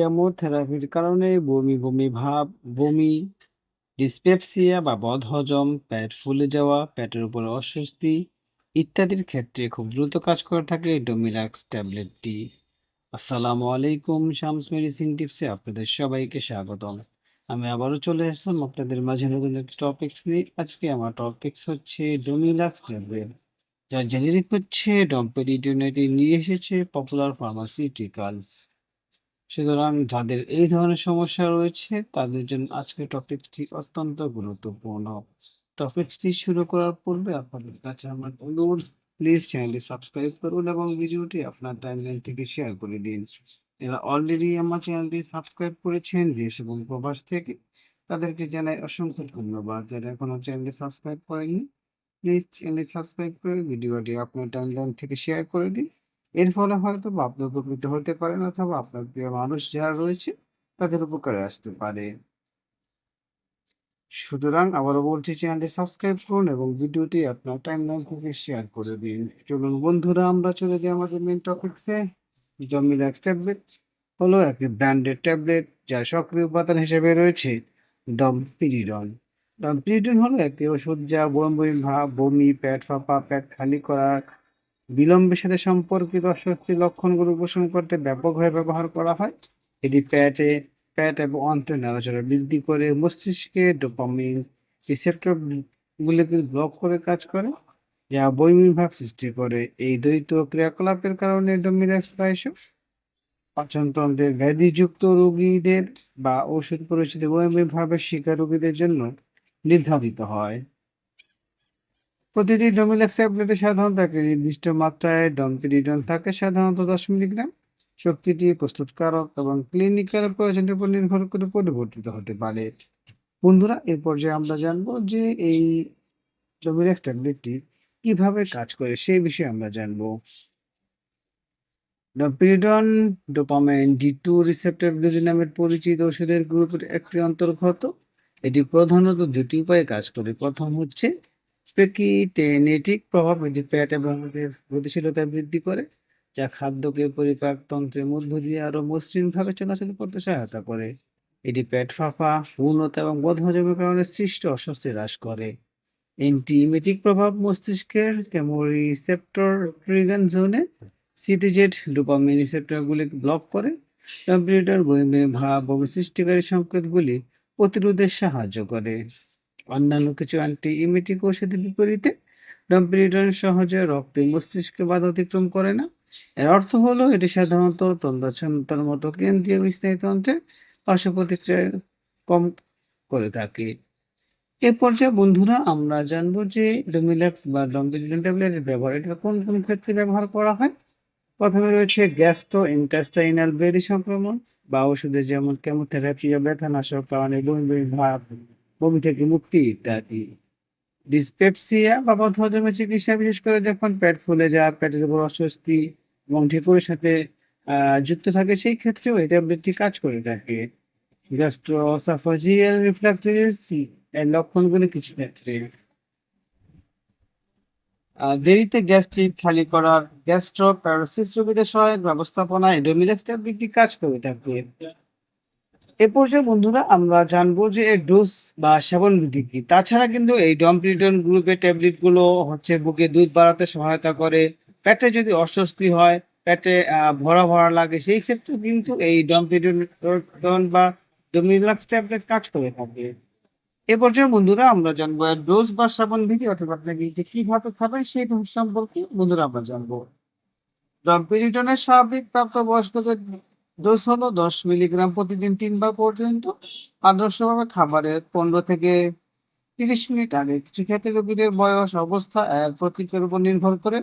কেমোথেরাপির কারণে বমি, বমি ভাব, বমি, ডিসপেপসিয়া বা বদহজম, পেট ফুলে যাওয়া, পেটের উপরে অস্বস্তি ইত্যাদির ক্ষেত্রে খুব দ্রুত কাজ করে থাকে ডোমিলাক্স ট্যাবলেটটি। আসসালামু আলাইকুম শামস মেডিসিন টিপসে আপনাদের সবাইকে স্বাগতম। আমি আবারও চলে আসলাম আপনাদের মাঝে নতুন একটি টপিকস নিয়ে। আজকে আমার টপিকস হচ্ছে ডোমিলাক্স ট্যাবলেট। যার জেনেরিক হচ্ছে ডম্পেরিডন এটি নিয়ে এসেছে পপুলার ফার্মাসিউটিক্যালস। সুতরাং যাদের এই ধরনের সমস্যা রয়েছে, তাদের জন্য আজকের টপিকসটি অত্যন্ত গুরুত্বপূর্ণ। টপিকসটি শুরু করার পূর্বে আপনাদের কাছে আমার অনুরোধ প্লিজ চ্যানেলটি সাবস্ক্রাইব করুন এবং ভিডিওটি আপনার টাইমলাইন থেকে শেয়ার করে দিন। যারা অলরেডি আমার চ্যানেলটি সাবস্ক্রাইব করেছেন, দেশ এবং প্রবাস থেকে, তাদেরকে জানাই অসংখ্য ধন্যবাদ। যারা এখনও চ্যানেলটি সাবস্ক্রাইব করেনি প্লিজ চ্যানেলটি সাবস্ক্রাইব করে ভিডিওটি আপনার টাইমলাইন থেকে শেয়ার করে দিন। এর ফলে হয়তো বা আপনি উপকৃত হতে পারেন অথবা আপনার প্রিয় মানুষ যারা রয়েছে তাদের উপকারে আসতে পারে। সুতরাং আবারও বলছি চ্যানেলটি সাবস্ক্রাইব করুন এবং ভিডিওটি আপনার টাইম লাইন থেকে শেয়ার করে দিন। চলুন বন্ধুরা আমরা চলে যাই আমাদের মেইন টপিকসে। ডমিলাক্স ট্যাবলেট হলো একটি ব্র্যান্ডেড ট্যাবলেট যা সক্রিয় উপাদান হিসেবে রয়েছে ডমপিরিডন। ডমপিরিডন হলো একটি ওষুধ যা বমি ভাব, বমি, পেট ফাঁপা, পেট খালি করা, বিলম্বের সাথে সম্পর্কিত অস্বস্তির লক্ষণগুলো উপশম করতে ব্যাপকভাবে ব্যবহার করা হয়। এটি পেটে পেট এবং অন্ত্রের নড়াচড়া বৃদ্ধি করে, মস্তিষ্কে ডোপামিন রিসেপ্টর গুলিকে ব্লক করে কাজ করে, যা বমি ভাব সৃষ্টি করে এই দ্বৈত ক্রিয়াকলাপের কারণে ডোমিনাস প্রায়শ পাচনতন্ত্রের ব্যাধিযুক্ত রোগীদের বা ওষুধ পরিচিত বমি ভাবের শিকার রোগীদের জন্য নির্ধারিত হয় প্রতিটি ডোমিলাক্স ট্যাবলেটে সাধারণত একটি নির্দিষ্ট মাত্রায় ডমপিরিডন থাকে সাধারণত দশ মিলিগ্রাম। শক্তিটি প্রস্তুতকারক এবং ক্লিনিক্যাল প্রয়োজনের উপর নির্ভর করে পরিবর্তিত হতে পারে। বন্ধুরা এই পর্যায়ে আমরা জানব যে এই ডোমিলাক্স ট্যাবলেটটি কীভাবে কাজ করে সেই বিষয়ে আমরা জানব। Domperidone dopamine D two receptor নামের পরিচিত ওষুধের গ্রুপের একটি অন্তর্গত এটি প্রধানত দুটি উপায়ে কাজ করে প্রথম হচ্ছে প্রেকিটেনেটিক প্রভাব পেট এবং গতিশীলতা বৃদ্ধি করে, যা খাদ্যকে পরিপাকতন্ত্রের মধ্য দিয়ে আরও মসৃণভাবে চলাচল করতে সহায়তা করে। এটি পেট ফাঁপা, পূর্ণতা এবং বদহজমের কারণে সৃষ্ট অস্বস্তি হ্রাস করে। অ্যান্টিমেটিক প্রভাব মস্তিষ্কের কেমোরিসেপ্টর ট্রিগান জোনে সিটিজেট ডোপামিন রিসেপ্টরগুলি ব্লক করে। কম্পিউটার ভাব সৃষ্টিকারী সংকেতগুলি প্রতিরোধে সাহায্য করে। অন্যান্য কিছু অ্যান্টি ইমেটিক ওষুধের বিপরীতে ডম্পিরিডন সহজে রক্তে মস্তিষ্কে বাধা অতিক্রম করে না। এর অর্থ হলো এটি সাধারণত তন্দ্রাচ্ছন্নতার মতো কেন্দ্রীয় স্নায়ুতন্ত্রে পার্শ্ব প্রতিক্রিয়া কম করে থাকে। এ পর্যায়ে বন্ধুরা, আমরা জানব যে ডোমিলাক্স বা ডম্পিরিডন ট্যাবলেটের ব্যবহার এটা কোন কোন ক্ষেত্রে ব্যবহার করা হয়। প্রথমে রয়েছে গ্যাস্ট্রো ইন্টেস্টাইনাল বেদি সংক্রমণ বা ওষুধে যেমন কেমোথেরাপি ও ব্যথানাশক কারণে বমি বমি ভাব বমি থেকে মুক্তি ইত্যাদি। ডিসপেপসিয়া বা বদহজমের চিকিৎসা, বিশেষ করে যখন পেট ফুলে যায়, পেটের উপর অস্বস্তি এবং ঢেকুরের সাথে যুক্ত থাকে, সেই ক্ষেত্রেও এই ট্যাবলেটটি কাজ করে থাকে। গ্যাস্ট্রোসাফাজিয়াল রিফ্লাক্টোরিস এর কিছু ক্ষেত্রে। দেরিতে গ্যাস্ট্রিক খালি করার গ্যাস্ট্রো প্যারোসিস রোগীদের সহায়ক ব্যবস্থাপনায় ডোমিলেক্স ট্যাবলেটটি কাজ করে থাকে। এ পর্যায়ে বন্ধুরা আমরা জানব যে এর ডোজ বা সেবন বিধি কি। তাছাড়া কিন্তু এই ডমপ্রিডন গ্রুপের ট্যাবলেটগুলো হচ্ছে বুকে দুধ বাড়াতে সহায়তা করে, পেটে যদি অস্বস্তি হয়, পেটে ভরা ভরা লাগে, সেই ক্ষেত্রে কিন্তু এই ডমপ্রিডন বা ডোমিলাক্স ট্যাবলেট কাজ করে থাকে। এ পর্যায়ে বন্ধুরা আমরা জানব ডোজ বা সেবন বিধি অথবা আপনাকে যে কীভাবে খাবেন সেই সম্পর্কে বন্ধুরা আমরা জানব। ডমপিরিটনের স্বাভাবিক প্রাপ্ত বয়স্কদের ডোজ হলো দশ মিলিগ্রাম প্রতিদিন তিনবার পর্যন্ত। আদর্শভাবে খাবারের পনেরো থেকে তিরিশ মিনিট আগে। কিছু ক্ষেত্রে রোগীদের বয়স, অবস্থা, এর প্রতীকের উপর নির্ভর করে।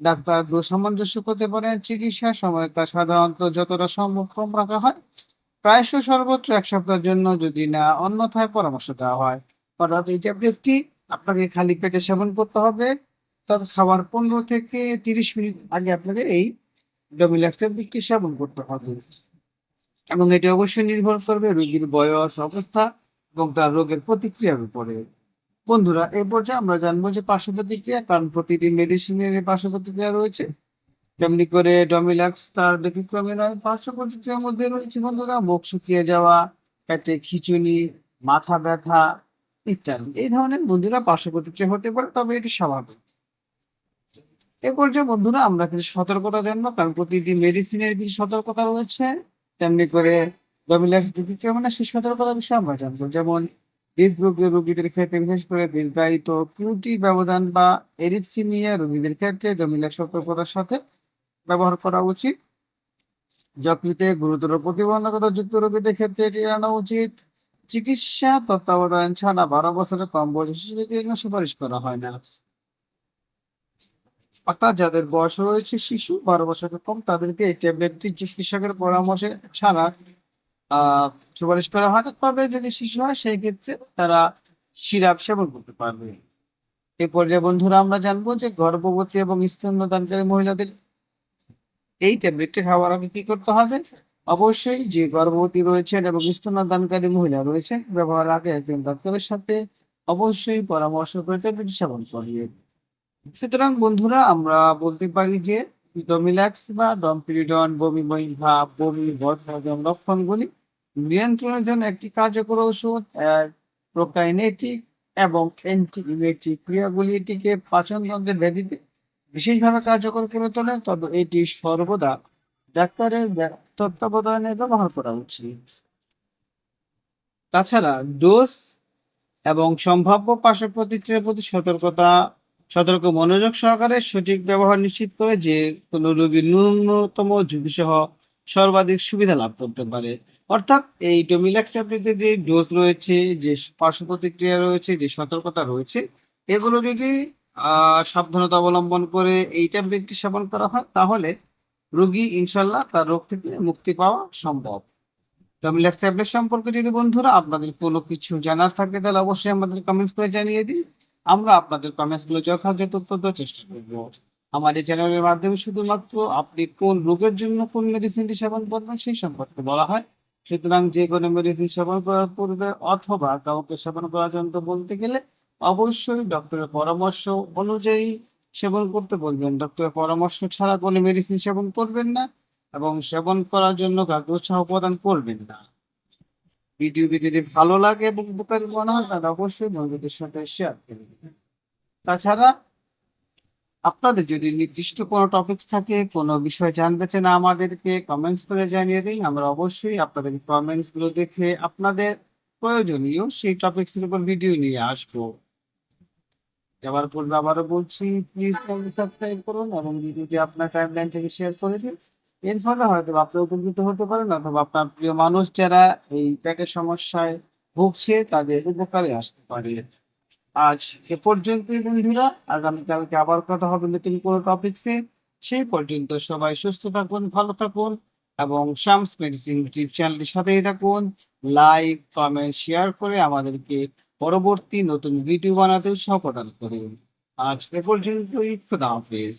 ডাক্তার ডোজ সামঞ্জস্য করতে পারেন, চিকিৎসার সময়টা সাধারণত যতটা সম্ভব কম রাখা হয়। প্রায়শ সর্বোচ্চ এক সপ্তাহের জন্য যদি না, অন্যথায় পরামর্শ দেওয়া হয়। অর্থাৎ এই ট্যাবলেটটি আপনাকে খালি পেটে সেবন করতে হবে। তবে খাবার পনেরো থেকে তিরিশ মিনিট আগে আপনাকে এই ডোমিলাক্স ট্যাবলেটটি সেবন করতে হবে। এবং এটি অবশ্যই নির্ভর করবে রোগীর বয়স, অবস্থা এবং তার রোগের প্রতিক্রিয়ার উপরে। বন্ধুরা এই পর্যায়ে আমরা জানব যে পার্শ্ব প্রতিক্রিয়া কারণ প্রতিটি মেডিসিনের পার্শ্ব প্রতিক্রিয়া রয়েছে। তেমনি করে ডমিলাক্স তার ব্যতিক্রমী নয় পার্শ্ব প্রতিক্রিয়ার মধ্যে রয়েছে বন্ধুরা, মুখ শুকিয়ে যাওয়া, পেটে খিঁচুনি, মাথা ব্যথা ইত্যাদি। এই ধরনের বন্ধুরা পার্শ্ব প্রতিক্রিয়া হতে পারে, তবে এটি স্বাভাবিক। এ পর্যায়ে বন্ধুরা, আমরা কিছু সতর্কতা জানব। কারণ প্রতিটি মেডিসিনের কিছু সতর্কতা রয়েছে। তেমনি করে মানে সেই সতর্কতা বিষয়ে আমরা জানব। যেমন রোগীদের ক্ষেত্রে, বিশেষ করে দীর্ঘায়িত কিউটি ব্যবধান বা রোগীদের ক্ষেত্রে সতর্কতার সাথে ব্যবহার করা উচিত। যকৃতে গুরুতর প্রতিবন্ধকতা যুক্ত রোগীদের ক্ষেত্রে এটি এড়ানো উচিত। চিকিৎসা, তত্ত্বাবধান ছাড়া বারো বছরের কম বয়সী শিশুদের জন্য সুপারিশ করা হয় না। অর্থাৎ যাদের বয়স রয়েছে শিশু, বারো বছরের কম, তাদেরকে এই ট্যাবলেটটি চিকিৎসকের পরামর্শে ছাড়া, আহ, সুপারিশ করা হয় তবে যদি শিশু হয়, সেই ক্ষেত্রে তারা সিরাপ সেবন করতে পারবে। এ পর্যায়ে বন্ধুরা আমরা জানব যে গর্ভবতী এবং স্তন্যদানকারী মহিলাদের এই ট্যাবলেটটি খাওয়ার আগে কি করতে হবে? অবশ্যই যে গর্ভবতী রয়েছেন এবং স্তন্যদানকারী মহিলা রয়েছেন, ব্যবহার আগে একজন ডাক্তারের সাথে অবশ্যই পরামর্শ করে ট্যাবলেট সেবন করিয়ে সুতরাং বন্ধুরা, আমরা বলতে পারি যে ডমিলাক্স বা ডমপিরিডন বমি বমি ভাব বমি বদহজম লক্ষণগুলি নিয়ন্ত্রণের জন্য একটি কার্যকর ওষুধ প্রোকাইনেটিক এবং অ্যান্টিইমেটিক ক্রিয়াগুলি এটিকে পাচনতন্ত্রের ব্যাধিতে বিশেষভাবে কার্যকর করে তোলে, তবে এটি সর্বদা ডাক্তারের তত্ত্বাবধানে ব্যবহার করা উচিত। তাছাড়া ডোজ এবং সম্ভাব্য পার্শ্ব প্রতিক্রিয়ার প্রতি সতর্কতা সতর্ক মনোযোগ সহকারে সঠিক ব্যবহার নিশ্চিত করে যে কোনো রোগীর ন্যূনতম ঝুঁকি সহ সর্বাধিক সুবিধা লাভ করতে পারে। অর্থাৎ এই ডোমিলাক্স ট্যাবলেটের যে ডোজ রয়েছে, যে পার্শ্ব প্রতিক্রিয়া রয়েছে, যে সতর্কতা রয়েছে, এগুলো যদি সাবধানতা অবলম্বন করে এই ট্যাবলেটটি সেবন করা হয়, তাহলে রোগী ইনশাল্লাহ তার রোগ থেকে মুক্তি পাওয়া সম্ভব। ডমিলাক্স ট্যাবলেট সম্পর্কে যদি বন্ধুরা আপনাদের কোনো কিছু জানার থাকে, তাহলে অবশ্যই আমাদের কমেন্টস করে জানিয়ে দিন। আমরা আপনাদের কমেন্টসগুলো যথাযথ দেওয়ার চেষ্টা করব। আমাদের চ্যানেলের মাধ্যমে শুধুমাত্র আপনি কোন রোগের জন্য কোন মেডিসিনটি সেবন করবেন সেই সম্পর্কে বলা হয়। সুতরাং যে কোনো মেডিসিন সেবন করার পূর্বে অথবা কাউকে সেবন করার জন্য বলতে গেলে অবশ্যই ডক্টরের পরামর্শ অনুযায়ী সেবন করতে বলবেন। ডক্টরের পরামর্শ ছাড়া কোনো মেডিসিন সেবন করবেন না এবং সেবন করার জন্য কাউকে উৎসাহ প্রদান করবেন না। ভিডিওটি যদি ভালো লাগে এবং উপকারী মনে হয়, তাহলে অবশ্যই বন্ধুদের সাথে শেয়ার করবেন তাছাড়া আপনাদের যদি নির্দিষ্ট কোনো টপিকস থাকে, কোনো বিষয় জানতে চান আমাদেরকে কমেন্টস করে জানিয়ে দিন। আমরা অবশ্যই আপনাদের কমেন্টসগুলো দেখে আপনাদের প্রয়োজনীয় সেই টপিকস এর উপর ভিডিও নিয়ে আসব। যাওয়ার পূর্বে আবারও বলছি প্লিজ চ্যানেল সাবস্ক্রাইব করুন এবং ভিডিওটি আপনার টাইমলাইন থেকে শেয়ার করে দিন। এর ফলে হয়তো আপনি উপকৃত হতে পারেন অথবা আপনার প্রিয় মানুষ যারা এই পেটের সমস্যায় ভুগছে তাদের উপকারে আসতে পারে। আজ এ পর্যন্তই বন্ধুরা আগামীকালকে আবার কথা হবে নতুন কোনো টপিকসে সেই পর্যন্ত সবাই সুস্থ থাকুন, ভালো থাকুন, এবং শামস মেডিসিন ইউটিউব চ্যানেলের সাথেই থাকুন। লাইক, কমেন্ট, শেয়ার করে আমাদেরকে পরবর্তী নতুন ভিডিও বানাতে উৎসাহ করুন। আজ এ পর্যন্তই, খুদা হাফিজ।